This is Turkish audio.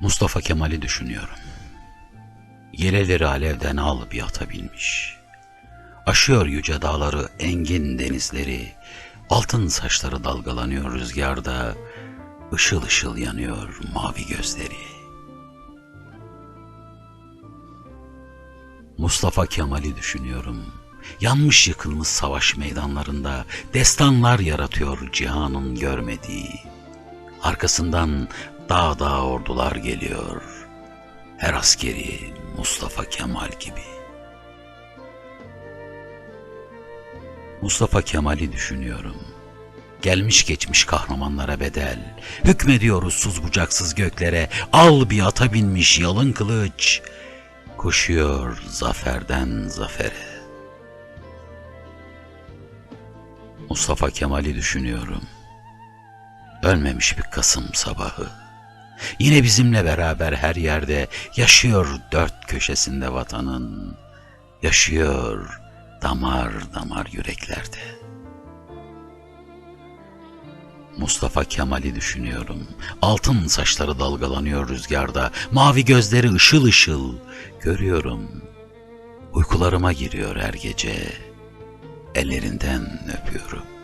Mustafa Kemal'i düşünüyorum. Yeleleri alevden alıp yatabilmiş. Aşıyor yüce dağları, engin denizleri. Altın saçları dalgalanıyor rüzgarda. Işıl ışıl yanıyor mavi gözleri. Mustafa Kemal'i düşünüyorum. Yanmış yıkılmış savaş meydanlarında destanlar yaratıyor cihanın görmediği. Arkasından dağ dağ ordular geliyor. Her askeri Mustafa Kemal gibi. Mustafa Kemal'i düşünüyorum. Gelmiş geçmiş kahramanlara bedel. Hükmediyoruz suz bucaksız göklere. Al bir ata binmiş yalın kılıç. Koşuyor zaferden zafere. Mustafa Kemal'i düşünüyorum. Ölmemiş bir Kasım sabahı. Yine bizimle beraber her yerde yaşıyor dört köşesinde vatanın. Yaşıyor damar damar yüreklerde. Mustafa Kemal'i düşünüyorum. Altın saçları dalgalanıyor rüzgarda. Mavi gözleri ışıl ışıl. Görüyorum. Uykularıma giriyor her gece. Ellerinden öpüyorum.